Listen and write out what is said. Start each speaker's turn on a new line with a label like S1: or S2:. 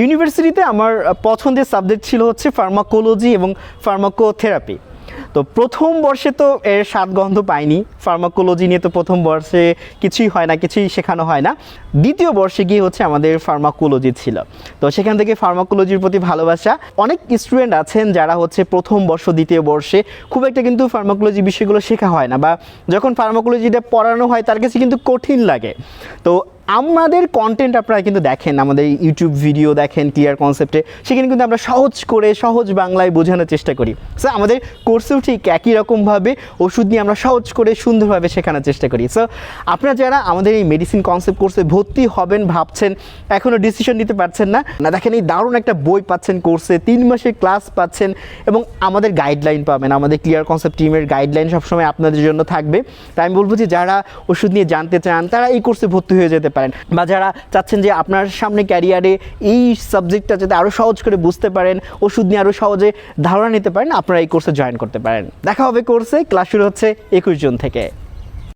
S1: ইউনিভার্সিটিতে আমার পছন্দের সাবজেক্ট ছিল হচ্ছে ফার্মাকোলজি এবং ফার্মাকোথেরাপি তো প্রথম বর্ষে তো এর স্বাদ গন্ধ পাইনি। ফার্মাকোলজি নিয়ে তো প্রথম বর্ষে কিছুই হয় না, কিছুই শেখানো হয় না। দ্বিতীয় বর্ষে গিয়ে হচ্ছে আমাদের ফার্মাকোলজি ছিল। তো সেখান থেকে ফার্মাকোলজির প্রতি ভালোবাসা। অনেক স্টুডেন্ট আছেন যারা হচ্ছে প্রথম বর্ষ, দ্বিতীয় বর্ষে খুব একটা কিন্তু ফার্মাকোলজি বিষয়গুলো শেখা হয় না বা যখন ফার্মাকোলজিটা পড়ানো হয়, তার কাছে কিন্তু কঠিন লাগে। তো আমাদের কন্টেন্ট আপনারা কিন্তু দেখেন, আমাদের ইউটিউব ভিডিও দেখেন ক্লিয়ার কনসেপ্টে সেখানে কিন্তু আমরা সহজ করে, সহজ বাংলায় বোঝানোর চেষ্টা করি। সো আমাদের কোর্সেও ঠিক একই রকমভাবে ওষুধ নিয়ে আমরা সহজ করে, সুন্দরভাবে শেখানোর চেষ্টা করি। সো আপনারা যারা আমাদের এই মেডিসিন কনসেপ্ট কোর্সে ভর্তি হবেন, ভাবছেন এখনও ডিসিশন নিতে পারছেন না না দেখেন এই দারুণ একটা বই পাচ্ছেন কোর্সে তিন মাসের ক্লাস পাচ্ছেন এবং আমাদের গাইডলাইন পাবেন, আমাদের ক্লিয়ার কনসেপ্ট টিমের গাইডলাইন সবসময় আপনাদের জন্য থাকবে। তাই আমি বলব যে, যারা ওষুধ নিয়ে জানতে চান, তারা এই কোর্সে ভর্তি হয়ে যেতে পারেন বা যারা চাচ্ছেন যে আপনার সামনে ক্যারিয়ারে এই সাবজেক্টটা যাতে আরও সহজ করে বুঝতে পারেন, ওষুধ নিয়ে আরও সহজে ধারণা নিতে পারেন, আপনারা এই কোর্সে জয়েন করতে পারেন। দেখা হবে কোর্সে ক্লাস শুরু হচ্ছে একুশ জুন থেকে।